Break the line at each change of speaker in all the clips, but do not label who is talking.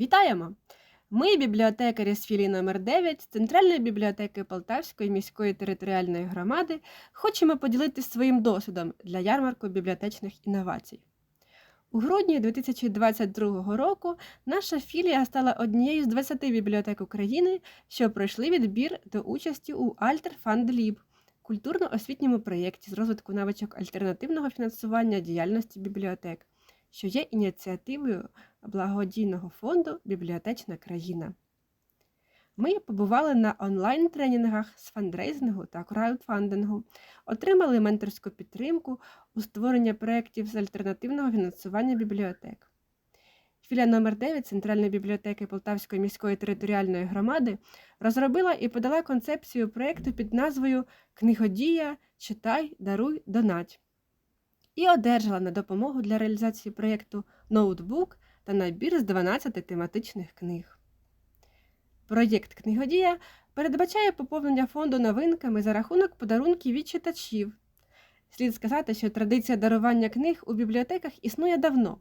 Вітаємо! Ми, бібліотекарі з філії номер 9 Центральної бібліотеки Полтавської міської територіальної громади, хочемо поділитися своїм досвідом для ярмарку бібліотечних інновацій. У грудні 2022 року наша філія стала однією з 20 бібліотек України, що пройшли відбір до участі у Fund – культурно-освітньому проєкті з розвитку навичок альтернативного фінансування діяльності бібліотек, що є ініціативою благодійного фонду Бібліотечна країна. Ми побували на онлайн-тренінгах з фандрейзингу та краудфандингу, отримали менторську підтримку у створенні проєктів з альтернативного фінансування бібліотек. Філія номер 9 Центральної бібліотеки Полтавської міської територіальної громади розробила і подала концепцію проєкту під назвою Книгодія Читай, даруй, донать і одержала на допомогу для реалізації проєкту ноутбук та набір з 12 тематичних книг. Проєкт Книгодія передбачає поповнення фонду новинками за рахунок подарунків від читачів. Слід сказати, що традиція дарування книг у бібліотеках існує давно.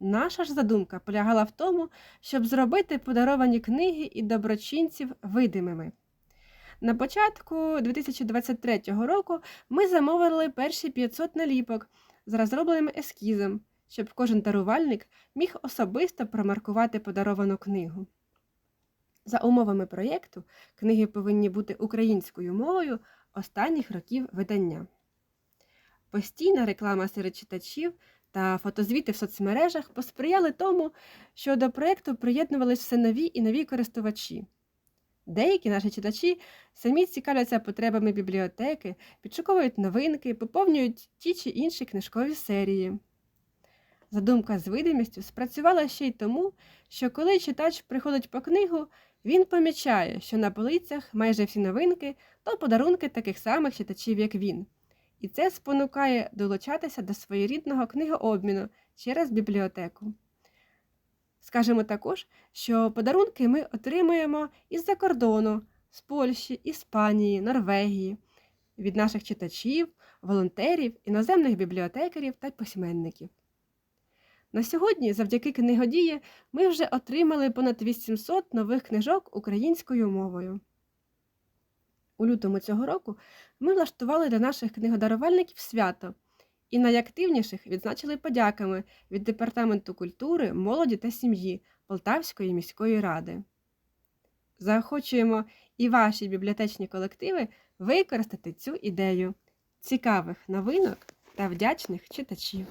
Наша ж задумка полягала в тому, щоб зробити подаровані книги і доброчинців видимими. На початку 2023 року ми замовили перші 500 наліпок з розробленим ескізом, щоб кожен дарувальник міг особисто промаркувати подаровану книгу. За умовами проєкту, книги повинні бути українською мовою останніх років видання. Постійна реклама серед читачів та фотозвіти в соцмережах посприяли тому, що до проєкту приєднувалися все нові і нові користувачі. Деякі наші читачі самі цікавляться потребами бібліотеки, підшуковують новинки, поповнюють ті чи інші книжкові серії. Задумка з видимістю спрацювала ще й тому, що коли читач приходить по книгу, він помічає, що на полицях майже всі новинки то подарунки таких самих читачів, як він. І це спонукає долучатися до своєрідного книгообміну через бібліотеку. Скажемо також, що подарунки ми отримуємо із-за кордону, з Польщі, Іспанії, Норвегії, від наших читачів, волонтерів, іноземних бібліотекарів та письменників. На сьогодні, завдяки книгодії, ми вже отримали понад 800 нових книжок українською мовою. У лютому цього року ми влаштували для наших книгодарувальників свято і найактивніших відзначили подяками від Департаменту культури, молоді та сім'ї Полтавської міської ради. Заохочуємо і ваші бібліотечні колективи використати цю ідею цікавих новинок та вдячних читачів.